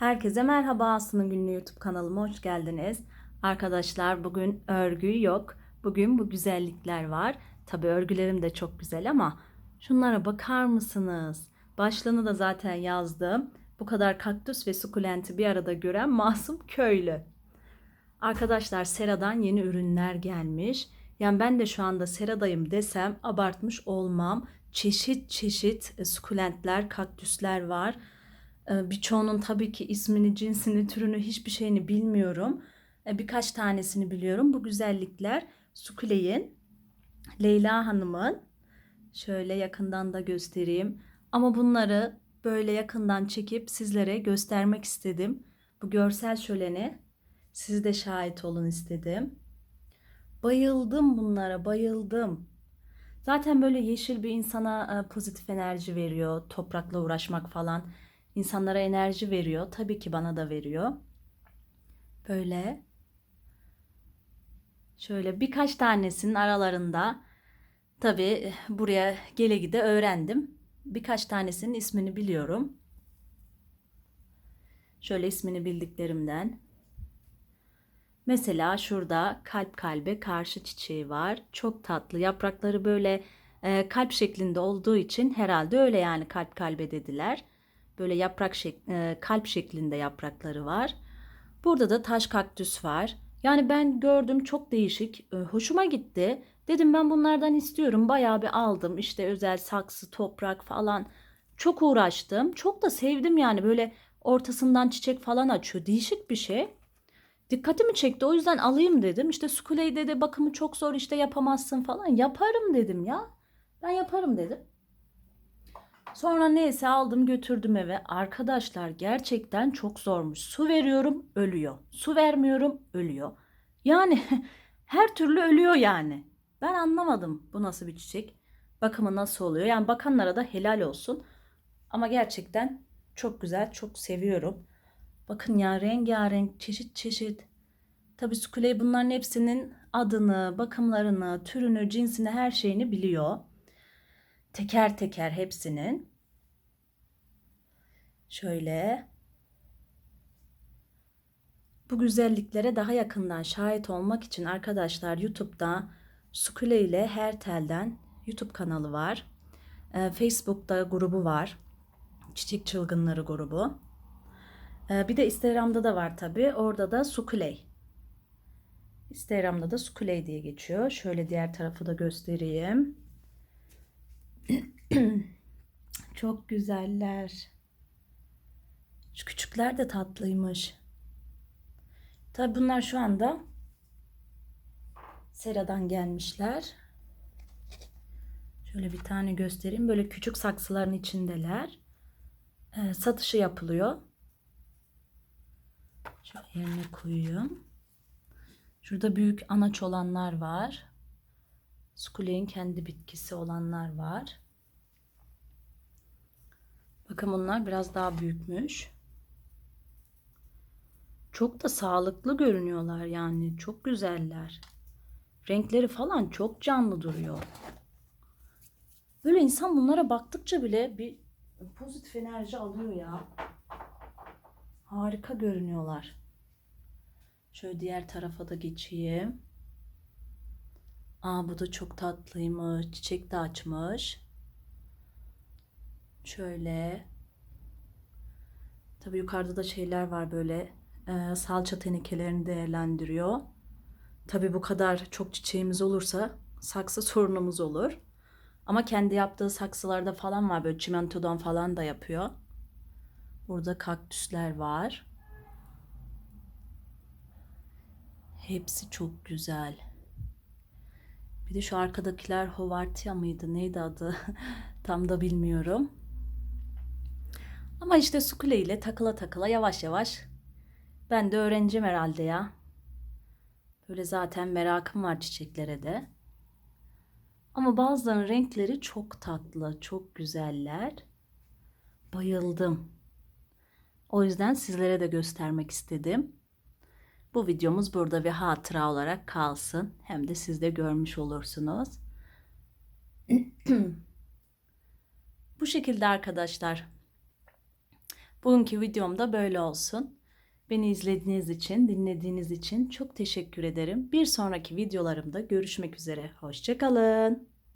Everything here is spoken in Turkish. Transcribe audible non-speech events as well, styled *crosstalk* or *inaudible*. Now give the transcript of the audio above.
Herkese merhaba Aslı'nın günlüğü YouTube kanalıma hoş geldiniz. Arkadaşlar bugün örgü yok. Bugün bu güzellikler var. Tabi örgülerim de çok güzel ama şunlara bakar mısınız? Başlığını da zaten yazdım. Bu kadar kaktüs ve sukulenti bir arada gören masum köylü. Arkadaşlar Sera'dan yeni ürünler gelmiş. Yani ben de şu anda Sera'dayım desem abartmış olmam. Çeşit çeşit sukulentler, kaktüsler var. E, Birçoğunun tabii ki ismini, cinsini, türünü hiçbir şeyini bilmiyorum. E, Birkaç tanesini biliyorum. Bu güzellikler Sukuley'in, Leyla Hanım'ın. Şöyle yakından da göstereyim. Ama bunları böyle yakından çekip sizlere göstermek istedim. Bu görsel şöleni siz de şahit olun istedim. Bayıldım bunlara, bayıldım. Zaten böyle yeşil bir insana e, pozitif enerji veriyor. Toprakla uğraşmak falan insanlara enerji veriyor. Tabii ki bana da veriyor. Böyle şöyle birkaç tanesinin aralarında tabii buraya gele gide öğrendim. Birkaç tanesinin ismini biliyorum. Şöyle ismini bildiklerimden. Mesela şurada kalp kalbe karşı çiçeği var. Çok tatlı. Yaprakları böyle e, kalp şeklinde olduğu için herhalde öyle yani kalp kalbe dediler. Böyle yaprak şek e, kalp şeklinde yaprakları var. Burada da taş kaktüs var. Yani ben gördüm çok değişik. E, hoşuma gitti. Dedim ben bunlardan istiyorum. Bayağı bir aldım. İşte özel saksı, toprak falan. Çok uğraştım. Çok da sevdim yani böyle ortasından çiçek falan açıyor. Değişik bir şey. Dikkatimi çekti. O yüzden alayım dedim. İşte Sukuley'de de bakımı çok zor işte yapamazsın falan. Yaparım dedim ya. Ben yaparım dedim. Sonra neyse aldım götürdüm eve. Arkadaşlar gerçekten çok zormuş. Su veriyorum ölüyor. Su vermiyorum ölüyor. Yani *laughs* her türlü ölüyor yani. Ben anlamadım bu nasıl bir çiçek. Bakımı nasıl oluyor. Yani bakanlara da helal olsun. Ama gerçekten çok güzel, çok seviyorum. Bakın ya rengarenk, çeşit çeşit. Tabii Sukuley bunların hepsinin adını, bakımlarını, türünü, cinsini, her şeyini biliyor. Teker teker hepsinin. Şöyle. Bu güzelliklere daha yakından şahit olmak için arkadaşlar YouTube'da Sukule ile Her Tel'den YouTube kanalı var. Ee, Facebook'ta grubu var. Çiçek Çılgınları grubu. Ee, bir de Instagram'da da var tabi. Orada da Sukuley. Instagram'da da Sukuley diye geçiyor. Şöyle diğer tarafı da göstereyim. *clears throat* Çok güzeller. Küçükler de tatlıymış. Tabi bunlar şu anda Sera'dan gelmişler. Şöyle bir tane göstereyim. Böyle küçük saksıların içindeler. Ee, satışı yapılıyor. Şöyle yerine koyuyorum. Şurada büyük anaç olanlar var. Skuley'in kendi bitkisi olanlar var. Bakın bunlar biraz daha büyükmüş. Çok da sağlıklı görünüyorlar yani. Çok güzeller. Renkleri falan çok canlı duruyor. Böyle insan bunlara baktıkça bile bir pozitif enerji alıyor ya. Harika görünüyorlar. Şöyle diğer tarafa da geçeyim. Aa bu da çok tatlıymış. Çiçek de açmış. Şöyle. Tabii yukarıda da şeyler var böyle e, salça tenekelerini değerlendiriyor. Tabii bu kadar çok çiçeğimiz olursa saksı sorunumuz olur. Ama kendi yaptığı saksılarda falan var böyle çimentodan falan da yapıyor. Burada kaktüsler var. Hepsi çok güzel. Bir de şu arkadakiler Hovartia mıydı? Neydi adı? *laughs* Tam da bilmiyorum. Ama işte sukule ile takıla takıla yavaş yavaş ben de öğreneceğim herhalde ya. Böyle zaten merakım var çiçeklere de. Ama bazılarının renkleri çok tatlı, çok güzeller. Bayıldım. O yüzden sizlere de göstermek istedim. Bu videomuz burada bir hatıra olarak kalsın. Hem de siz de görmüş olursunuz. *clears throat* Bu şekilde arkadaşlar. Bugünkü videom da böyle olsun. Beni izlediğiniz için, dinlediğiniz için çok teşekkür ederim. Bir sonraki videolarımda görüşmek üzere. Hoşçakalın.